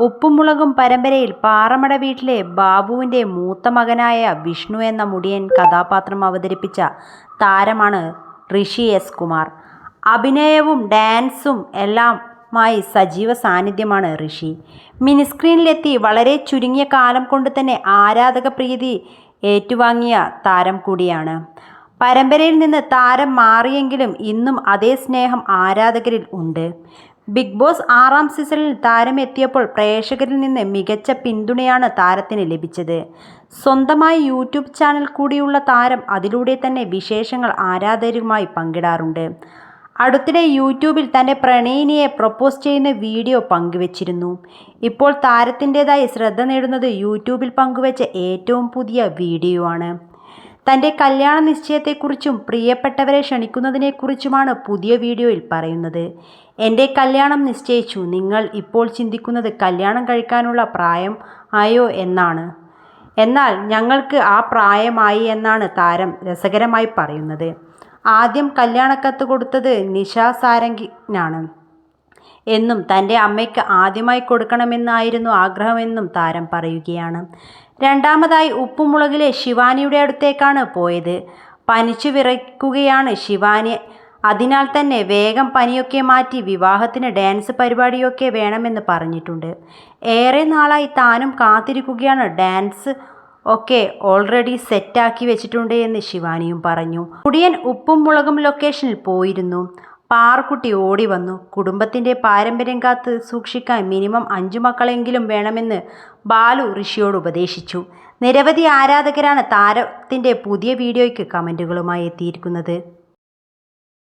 ഉപ്പുമുളകും പരമ്പരയിൽ പാറമട വീട്ടിലെ ബാബുവിന്റെ മൂത്ത മകനായ വിഷ്ണു എന്ന മുടിയൻ കഥാപാത്രം അവതരിപ്പിച്ച താരമാണ് ഋഷി എസ് കുമാർ. അഭിനയവും ഡാൻസും എല്ലാമായി സജീവ സാന്നിധ്യമാണ് ഋഷി. മിനിസ്ക്രീനിലെത്തി വളരെ ചുരുങ്ങിയ കാലം കൊണ്ട് തന്നെ ആരാധക പ്രീതി ഏറ്റുവാങ്ങിയ താരം കൂടിയാണ്. പരമ്പരയിൽ നിന്ന് താരം മാറിയെങ്കിലും ഇന്നും അതേ സ്നേഹം ആരാധകരിൽ ഉണ്ട്. ബിഗ് ബോസ് ആറാം സീസണിൽ താരം എത്തിയപ്പോൾ പ്രേക്ഷകരിൽ നിന്ന് മികച്ച പിന്തുണയാണ് താരത്തിന് ലഭിച്ചത്. സ്വന്തമായി യൂട്യൂബ് ചാനൽ കൂടിയുള്ള താരം അതിലൂടെ തന്നെ വിശേഷങ്ങൾ ആരാധകരുമായി പങ്കിടാറുണ്ട്. അടുത്തിടെ യൂട്യൂബിൽ തന്റെ പ്രണയിനിയെ പ്രപ്പോസ് ചെയ്യുന്ന വീഡിയോ പങ്കുവച്ചിരുന്നു. ഇപ്പോൾ താരത്തിന്റെതായി ശ്രദ്ധ നേടുന്നത് യൂട്യൂബിൽ പങ്കുവച്ച ഏറ്റവും പുതിയ വീഡിയോയാണ്. തന്റെ കല്യാണ നിശ്ചയത്തെക്കുറിച്ചും പ്രിയപ്പെട്ടവരെ ക്ഷണിക്കുന്നതിനെക്കുറിച്ചുമാണ് പുതിയ വീഡിയോയിൽ പറയുന്നത്. എന്റെ കല്യാണം നിശ്ചയിച്ചു. നിങ്ങൾ ഇപ്പോൾ ചിന്തിക്കുന്നത് കല്യാണം കഴിക്കാനുള്ള പ്രായം ആയോ എന്നാണ്. എന്നാൽ ഞങ്ങൾക്ക് ആ പ്രായമായി എന്നാണ് താരം രസകരമായി പറയുന്നത്. ആദ്യം കല്യാണക്കത്ത് കൊടുത്തത് നിഷ സാരംഗിനാണ് എന്നും തന്റെ അമ്മയ്ക്ക് ആദ്യമായി കൊടുക്കണമെന്നായിരുന്നു ആഗ്രഹമെന്നും താരം പറയുകയാണ്. രണ്ടാമതായി ഉപ്പുമുളകിലെ ശിവാനിയുടെ അടുത്തേക്കാണ് പോയത്. പനിച്ചു വിറയ്ക്കുകയാണ് ശിവാനി അതിനാൽ തന്നെ വേഗം പനിയൊക്കെ മാറ്റി വിവാഹത്തിന് ഡാൻസ് പരിപാടിയൊക്കെ വേണമെന്ന് പറഞ്ഞിട്ടുണ്ട്. ഏറെ നാളായി താനും കാത്തിരിക്കുകയാണ് ഡാൻസ് ഒക്കെ ഓൾറെഡി സെറ്റാക്കി വെച്ചിട്ടുണ്ട് എന്ന് ശിവാനിയും പറഞ്ഞു. കുടിയൻ ഉപ്പും മുളകും ലൊക്കേഷനിൽ പോയിരുന്നു. പാറുക്കുട്ടി ഓടി വന്നു. കുടുംബത്തിന്റെ പാരമ്പര്യം കാത്ത് സൂക്ഷിക്കാൻ മിനിമം അഞ്ചു മക്കളെങ്കിലും വേണമെന്ന് ബാലു ഋഷിയോട് ഉപദേശിച്ചു. നിരവധി ആരാധകരാണ് താരത്തിന്റെ പുതിയ വീഡിയോയ്ക്ക് കമന്റുകളുമായി എത്തിയിരിക്കുന്നത്.